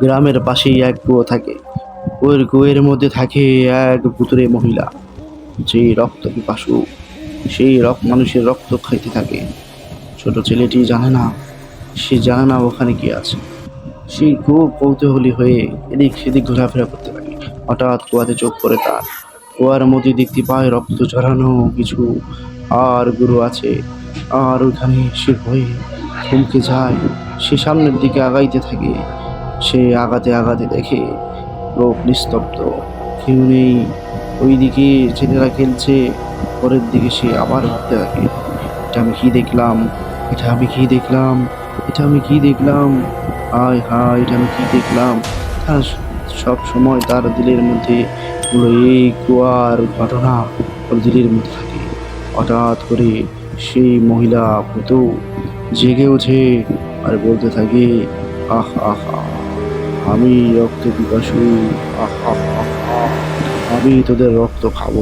গ্রামের পাশেই এক কুয়ো থাকে। ওর কুয়ের মধ্যে থাকে এক ভুতুরে মহিলা। যে রক্ত পিপাসু, সেই রক্ত মানুষের রক্ত খাইতে থাকে। ছোট ছেলেটি জানে না, সে জানে না ওখানে কি আছে। সেই খুব কৌতূহলী হয়ে এদিক সেদিক ঘোরাফেরা করতে লাগে হঠাৎ কুয়াতে চোখ পড়ে তার। কুয়ার মধ্যে দেখতে পায় রক্ত ঝরানো কিছু। আর গুরু আছে। আর ওখানে সে ভয়ে থমকে যায়। সে সামনের দিকে আগাইতে থাকে। সে আগাতে আগাতে দেখে লোক নিস্তব্ধ। কেউ নেই। ওইদিকে ছেলেরা খেলছে। পরের দিকে সে আবার ভাবতে থাকে। এটা আমি কি দেখলাম? এটা আমি কি দেখলাম? এটা আমি কি দেখলাম? হায় হায় এটা আমি কি দেখলাম? তার সব সময় তার দিলের মধ্যে হলো এই কুয়ার ঘটনা ওর দিলের মধ্যে থাকে। হঠাৎ করে সেই মহিলা ভূত জেগে ওঠে আর বলতে থাকে আহ আহ আহ, আমি রক্তে পিপাসু আমি তোদের রক্ত খাব।